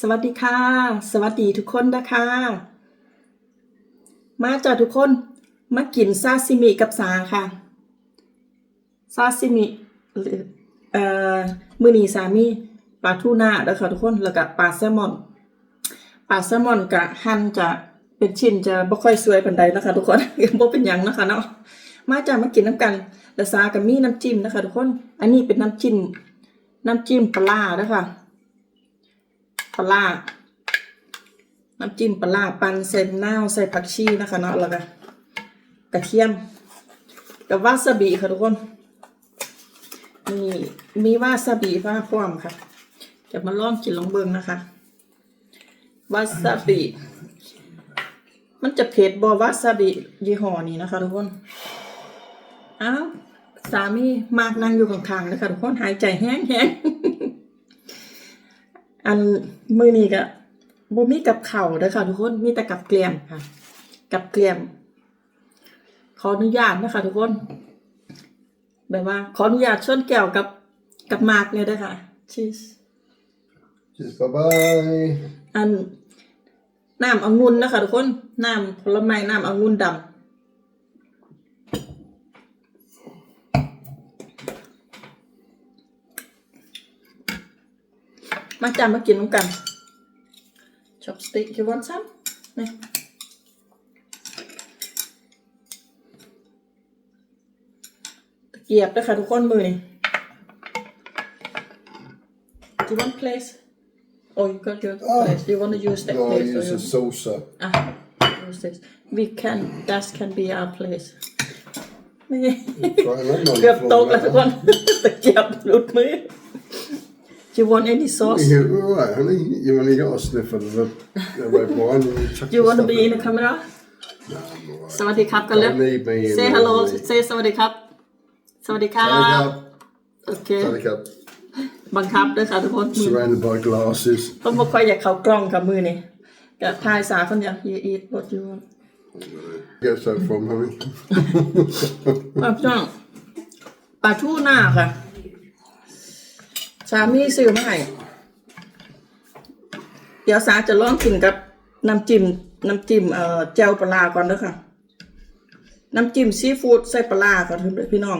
สวัสดีค่ะ สวัสดีทุกคนนะคะ มาจ้ะทุกคนมากินซาซิมิกับสาค่ะซาซิมิหรือเอ่อมือนีสามีปลาทูน่าเด้อค่ะทุกคนแล้วก็ปลาแซลมอนปลาแซลมอนกะหั่นจะเป็นชิ้นจะบ่ค่อยสวยปานใดนะคะทุกคนบ่เป็นหยังนะคะเนาะมาจ้ะมากินน้ำกันแล้วสาก็มีน้ำจิ้มนะคะ ทุกคน อันนี้เป็นน้ำจิ้มน้ำจิ้มปลาร้าเด้อค่ะ ปลาน้ำจิ้มปลาปั่นใส่มะนาใส่ผักชีนะคะเนาะแล้วก็กระเทียม กับวาซาบิค่ะทุกคนมีมีวาซาบิฟ้าพร้อมค่ะ จะมาลองกินลองเบิ่งนะคะวาซาบิมันจะเผ็ดบอวาซาบิยี่ห้อนี้นะคะทุกคนอ้าวสามีมากนั่งอยู่ข้างๆนะคะทุกคนหายใจแห้งๆ อันมือนี้ก็บ่มีกับเข่าวเด้อค่ะทุกคนมีแต่กับเกลียมค่ะ กับเกลียม ขออนุญาตนะคะทุกคนแบบว่า ขออนุญาตชนแก้วกับกับหมากเนี่ยเด้อค่ะชีส Cheers, bye bye. อันน้ำองุ่นนะคะทุกคนน้ำผลไม้น้ำองุ่นดำ มาจามากินน้ำกัน chopstick you want some นี่ตะเกียบนะคะทุกคนมือนี่ Do you want place? Oh, you got your Oh. place. You want to use that No, I place? or use you... a saucer. Ah, use this. We can. That can be our place. ไม่ Right, I'm not เกือบ on the ต floor กแล้วทุกคนตะเกียบหลุดมือ Do you want any sauce? Yeah, all right, honey. You only got a sniff of the, the red wine. And you chuck Do you the want to stuff be in the it. camera? No, I'm all right. สวัสดีครับกันแล้ว Don't need me in Say there, hello. honey. Say สวัสดีครับ สวัสดีครับ Tally up. โอเค Tally up. บังคับด้วยค่ะทุกคนมือ Surrounded by glasses. ต้องบ่ค่อยอยากเข้ากล้องกับมือนี่กับทายสาคนเดียว You eat what you want Get that from, honey. อะพี่น้องปลาทูน่าค่ะ สามีซื้อมาให้เดี๋ยวสาจะลองกินกับน้ำจิ้มน้ำจิ้มเอ่อแจ่วปลาก่อนเด้อค่ะ น้ำจิ้มซีฟู้ดใส่ปลาร้าค่ะพี่น้อง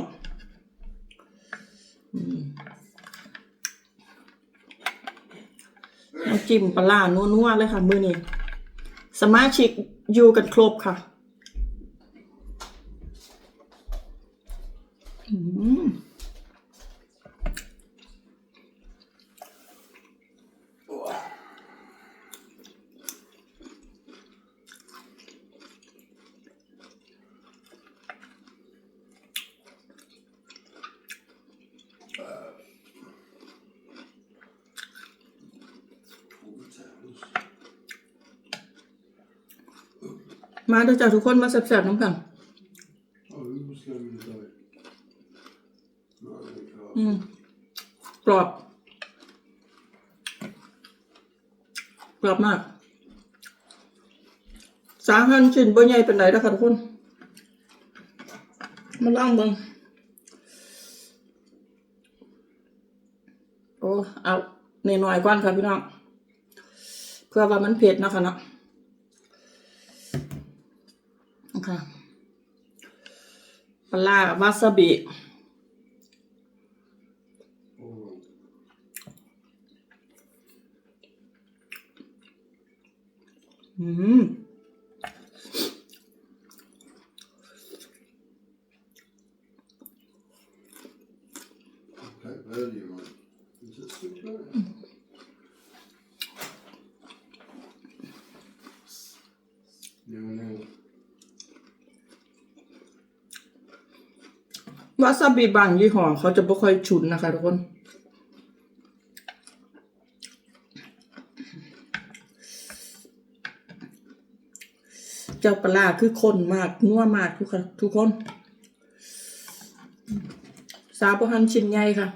น้ำจิ้มปลาร้านัวๆเลยค่ะ มือนี้สมาชิกอยู่กันครบค่ะม มาเด้อจ้าทุกคนมาแซ่บๆน้ำกันอืมกรอบกรอบมาก สาหันชิ้นบ่ใหญ่เป็นไหนแล้วค่ะทุกคน มาล่างเบิ่งโอ้เอาเนหน่อยก่อนค่ะพี่น้องเพื่อว่ามันเผ็ดนะคะเนาะ ค่ะ ปลาวาซาบิอืม Okay, earlier on. Is it still there? No, no. วาซาบิบางยี่ห้อเขาจะไม่ค่อยฉุนนะคะทุกคน เจ้าปลาคือคนมากนัวมากทุกคนทุกคน สาบหันชิ้นใหญ่ค่ะ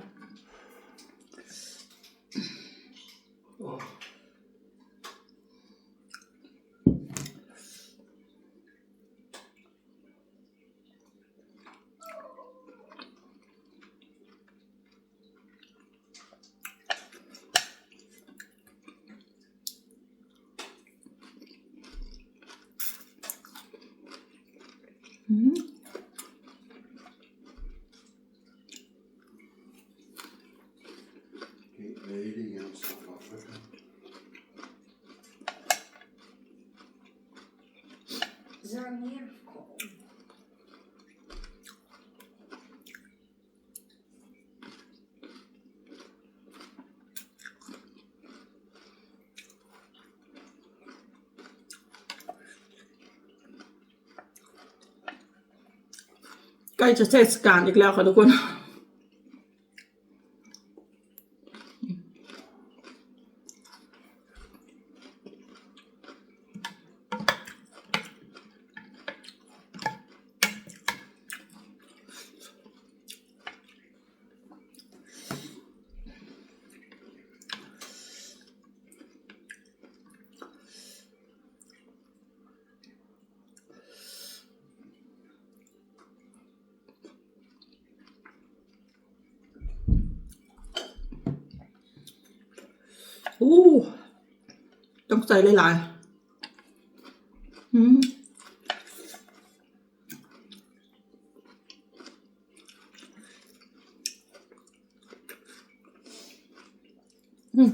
Is there a miracle? ๆใกล้จ อู้ต้องใส่หลายๆอืมอืม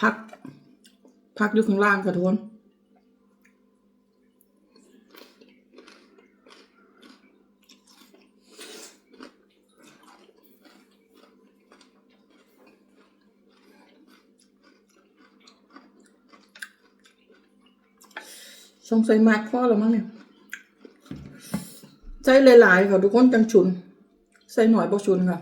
พัก พักอยู่ข้างล่างค่ะทุกคน สงสัยมากพ่อแล้วมั้งเนี่ยใส่หลายๆค่ะทุกคนจังชุน ใส่หน่อยบ่ชุนค่ะ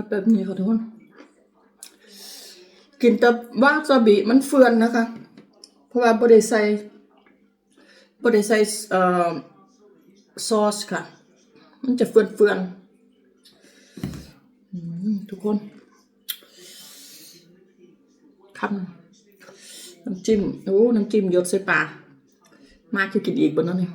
จะแบบนี้ค่ะทุกคนกินแต่วาซาบิมันเฟือนนะคะ เพราะว่าบ่ได้ใส่บ่ได้ใส่เอ่อซอสค่ะ มันจะเฟือนเฟือนๆอืมทุกคนคำน้ำจิ้มโอ้น้ำจิ้มยดใส่ปากมาจะกินอีกบนนั้นเนี่ย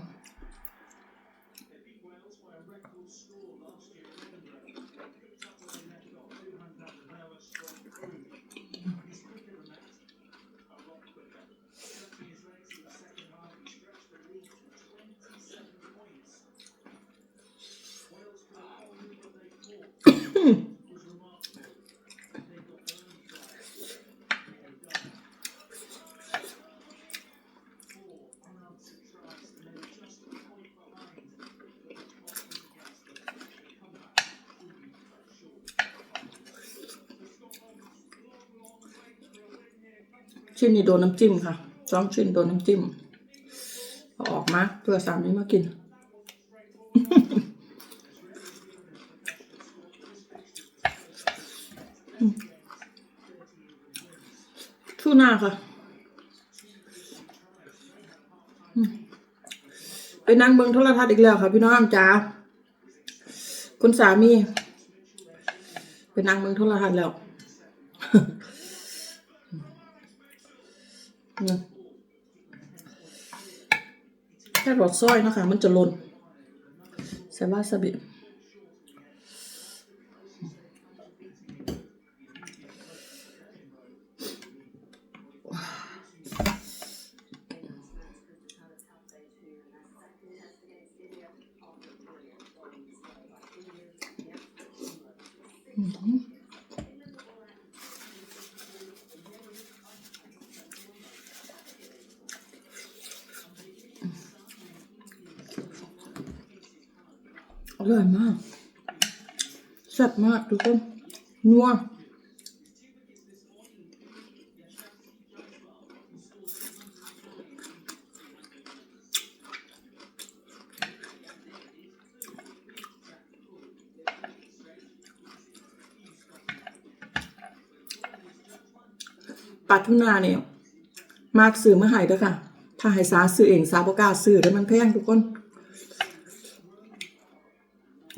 ชิ้นนี้โดนน้ำจิ้มค่ะสองชิ้นโดนน้ำจิ้มอออกมาเพื่อสามนี้มากิน ทูน่าค่ะ ไปนั่งเบิงโทรทัศน์อีกแล้วค่ะ พี่น้องจ้าคุณสามี ไปนั่งเบิงโทรทัศน์แล้ว แค่บอกซ้อยนะคะ มันจะลนใซบาสาบิอืม มากทุกคนนัวปลาทูนาเนี่ยมากซื้อมาห้เด้อค่ะ ถ้าให้สาซื้อเองสาบ่กล้าซื้อเด้อมันแพงทุกคน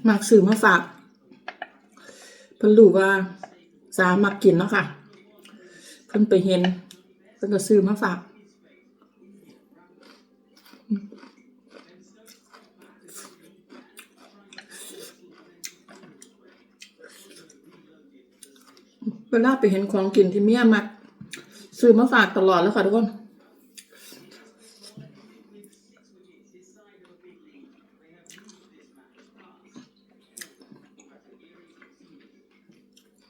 มากซื้อมาฝาก เพิ่นรู้ว่าสามักกินเนาะค่ะ เพิ่นไปเห็น เพิ่นก็ซื้อมาฝากเวลาไปเห็นของกินที่เมียมักซื้อมาฝากตลอดแล้วค่ะทุกคน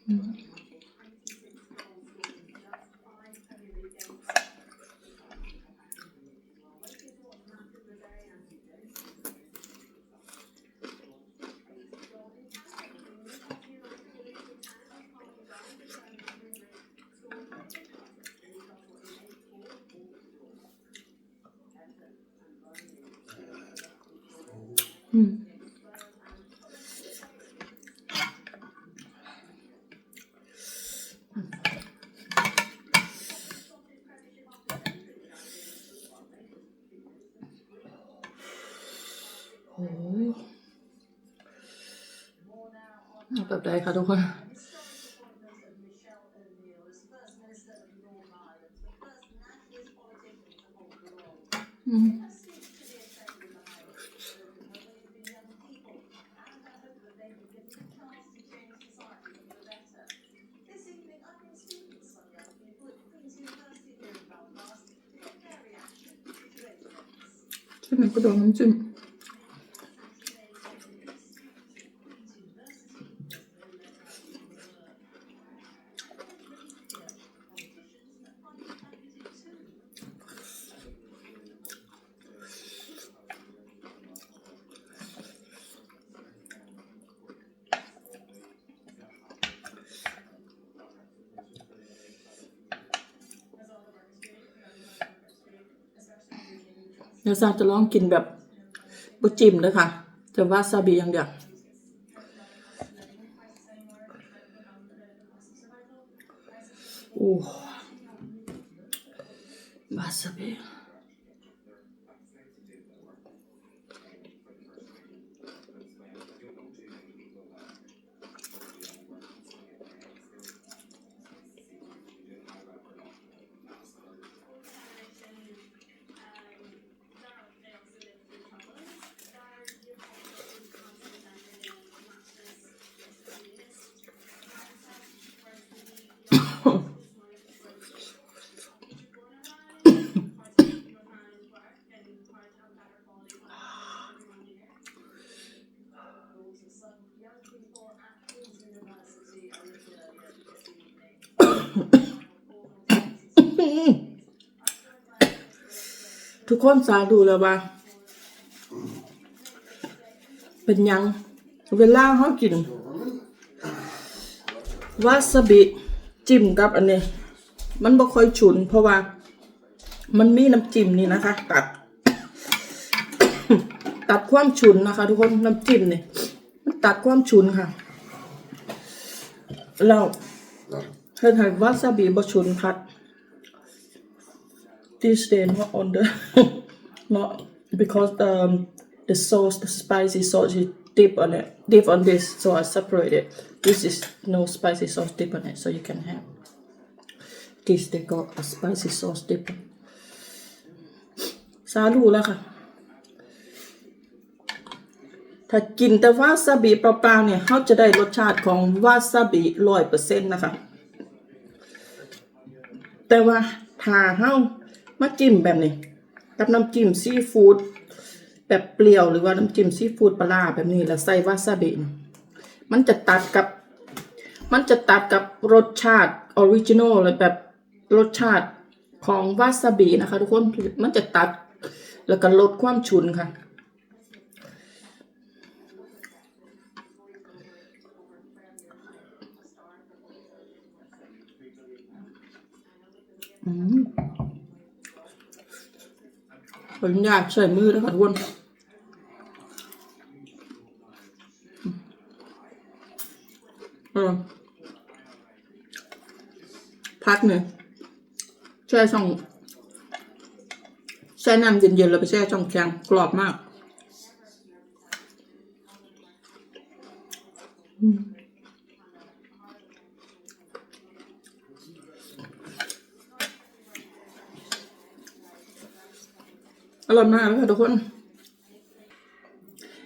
อืม โอ้แบบใดคะทุกคน Michelle O'Neill as events. ใช่ไหม เดี๋ยวซาจะลองกินแบบบุจิมเลยค่ะจะวาซาบิอย่างเดียวโอ้วาซาบิ กคนสาดูแล้วว่าเป็นยัง เวลาเขากินวาซาบิจิ้มกับอันนี้ มันบ่ค่อยฉุน เพราะว่า มันมีน้ำจิ้มนี่นะคะ ตัด ตัดความฉุนนะคะ ทุกคนน้ำจิ้มนี่ยมันตัดความฉุนค่ะแล้วเฮ็ดให้วาซาบิบ่ฉุนคัด this day not on the not because um the sauce the spicy sauce is dip on it dip on this so I separate it this is no spicy sauce dip on it so you can have this they got a spicy sauce dip สาลูแล้วค่ะ ถ้ากินแต่วาซาบิเปล่าๆเนี่ยเขาจะได้รสชาติของวาซาบิร้อยเปอร์เซ็นต์นะคะ แต่ว่าถ้าเฮา มาจิ้มแบบนี้ กับน้ำจิ้มซีฟู้ดแบบเปรี้ยวหรือว่าน้ำจิ้มซีฟู้ดปลาแบบนี้แล้วใส่วาซาบิมันจะตัดกับ มันจะตัดกับรสชาติออริจินอลเลยแบบรสชาติของวาซาบินะคะ ทุกคนมันจะตัดแล้วก็ลดความฉุนค่ะอืม ผมอยากใส่มือแล้วค่ะทุกคนอพักหนึ่งแช่ช่องแช่น้ำเย็นๆแล้วไปแช่ช่องแข็งกรอบมาก อืม อร่อยมากเลยค่ะทุกคน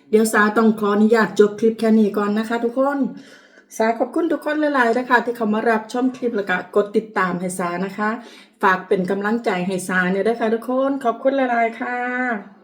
เดี๋ยวสาต้องขออนุญาตจบคลิปแค่นี้ก่อนนะคะ ทุกคนสาขอบคุณทุกคนหลายๆนะคะ ที่เขามารับชมคลิปแล้วก็กดติดตามให้สานะคะ ฝากเป็นกำลังใจให้สาเนี่ยด้วยค่ะทุกคน ขอบคุณหลายๆค่ะ